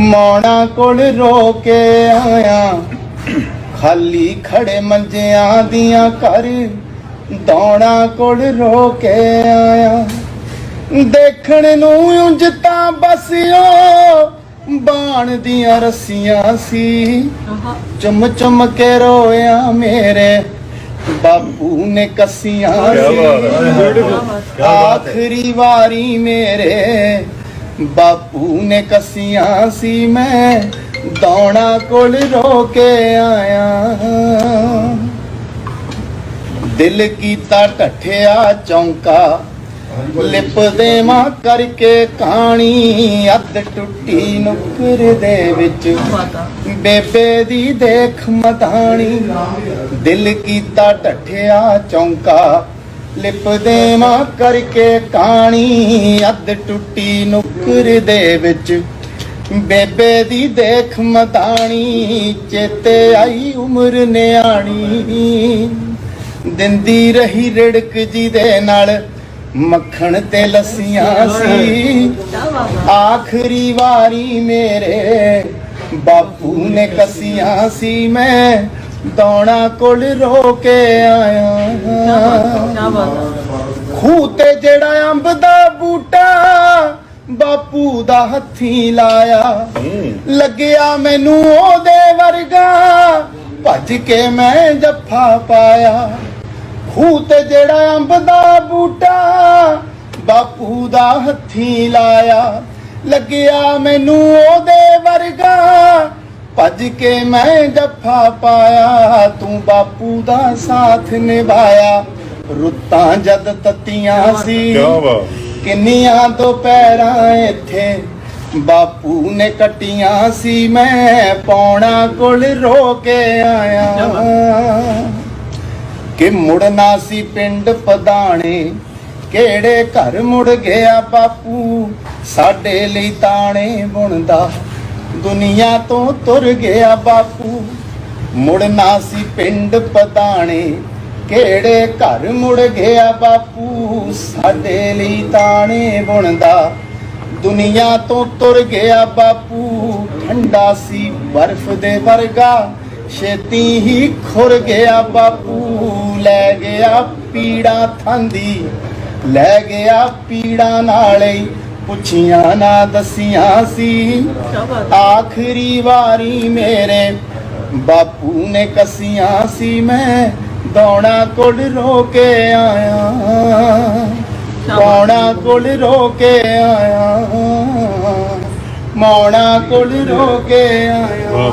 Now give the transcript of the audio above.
ਮੌਣਾ ਕੋਲ ਰੋ ਕੇ ਆਇਆ। ਖਾਲੀ ਖੜੇ ਮੰਜਿਆਂ ਦੀਆਂ ਘਰ ਦੌਣਾ ਕੋਲ ਰੋ ਕੇ ਆਇਆ। ਦੇਖਣ ਨੂੰ ਉਂਝ ਤਾਂ ਬਸਿਓ ਬਾਣ ਦੀਆਂ ਰੱਸੀਆਂ ਸੀ। ਚੁੰਮ ਚੁੰਮ ਕੇ ਰੋਇਆ ਮੇਰੇ। ਬਾਪੂ ਨੇ ਕੱਸੀਆਂ ਸੀ। ਆਖਰੀ ਵਾਰੀ ਮੇਰੇ। ਬਾਪੂ ਨੇ ਕੱਸੀਆਂ ਸੀ ਮੈਂ ਦੌਣਾ ਕੋਲ ਰੋ ਕੇ ਆਇਆ। ਦਿਲ ਕੀਤਾ ਢੱਠਿਆ ਚੌਂਕਾ, ਲਿਪ ਦੇ ਕਰਕੇ ਕਹਾਣੀ, ਅੱਧ ਟੁੱਟੀ ਨੁਕਰ ਦੇ ਵਿੱਚ। ਬੇਬੇ ਦੀ ਦੇਖ ਮਧਾਣੀ ਦਿਲ ਕੀਤਾ ਢੱਠਿਆ ਚੌਂਕਾ ਲਿਪ ਦੇ ਕਰਕੇ ਕਹਾਣੀ ਅੱਧ ਟੁੱਟੀ ਨੁਕਰ ਦੇ ਵਿੱਚ। ਬੇਬੇ ਦੀ ਦੇਖ ਮਧਾਣੀ ਚੇਤੇ ਆਈ ਉਮਰ ਨਿਆਣੀ। ਦਿੰਦੀ ਰਹੀ ਰੜਕ ਜੀ ਦੇ ਨਾਲ, ਮੱਖਣ ਤੇ ਲੱਸੀਆਂ ਸੀ। ਆਖਰੀ ਵਾਰੀ ਮੇਰੇ ਬਾਪੂ ਨੇ ਕੱਸੀਆਂ ਸੀ, ਮੈਂ ਦੌਣਾ ਕੋਲ ਰੋ ਕੇ ਆਇਆ ਖੂਹ ਤੇ ਜਿਹੜਾ ਅੰਬ ਦਾ ਬੂਟਾ ਬਾਪੂ ਦਾ ਹੱਥੀ ਲਾਇਆ। ਲੱਗਿਆ ਮੈਨੂੰ ਉਹਦੇ ਵਰਗਾ ਭੱਜ ਕੇ ਮੈਂ ਜੱਫਾ ਪਾਇਆ। ਖੂਹ ਤੇ ਜਿਹੜਾ ਅੰਬ ਦਾ ਬੂਟਾ ਬਾਪੂ ਦਾ ਹੱਥੀ ਲਾਇਆ। ਲੱਗਿਆ ਮੈਨੂੰ ਉਹਦੇ ਵਰਗਾ ਭੱਜ ਕੇ ਮੈਂ ਜੱਫਾ ਪਾਇਆ ਤੂੰ ਬਾਪੂ ਦਾ ਸਾਥ ਨਿਭਾਇਆ। ਰੁੱਤਾਂ ਜਦ ਤੱਤੀਆਂ ਸੀ ਕਿੰਨੀਆਂ ਦੁਪਹਿਰਾਂ ਇੱਥੇ। ਬਾਪੂ ਨੇ ਕੱਟੀਆਂ ਸੀ ਮੈਂ ਪੌਣਾ ਕੋਲ ਰੋ ਕੇ ਆਇਆ। ਕਿ ਮੁੜਨਾ ਸੀ ਪਿੰਡ ਪਦਾਣੇ ਕਿਹੜੇ ਘਰ ਮੁੜ ਗਿਆ ਬਾਪੂ? ਸਾਡੇ ਲਈ ਤਾਣੇ ਬੁਣਦਾ। ਦੁਨੀਆ ਤੋਂ ਤੁਰ ਗਿਆ ਬਾਪੂ। ਮੁੜਨਾ ਸੀ ਪਿੰਡ ਪਤਾਣੇ। ਕਿਹੜੇ ਘਰ ਮੁੜ ਗਿਆ ਬਾਪੂ? ਸਾਡੇ ਲਈ ਤਾਣੇ ਬੁਣਦਾ। ਦੁਨੀਆ ਤੋਂ ਤੁਰ ਗਿਆ ਬਾਪੂ। ਠੰਡਾ ਸੀ ਬਰਫ਼ ਦੇ ਵਰਗਾ। ਛੇਤੀ ਹੀ ਖੁਰ ਗਿਆ ਬਾਪੂ। ਲੈ ਗਿਆ ਪੀੜਾ ਥਾਂਦੀ। ਲੈ ਗਿਆ ਪੀੜਾ ਨਾਲੇ। ਪੁੱਛੀਆਂ ਨਾ ਦਸੀਆਂ ਸੀ। ਆਖਰੀ ਵਾਰੀ ਮੇਰੇ ਬਾਪੂ ਨੇ ਕੱਸੀਆਂ ਸੀ। ਮੈਂ ਦੌਣਾ ਕੋਲ ਰੋ ਕੇ ਆਇਆ। ਦੌਣਾ ਕੋਲ ਰੋ ਕੇ ਆਇਆ। ਮੌਣਾ ਕੋਲ ਰੋ ਕੇ ਆਇਆ।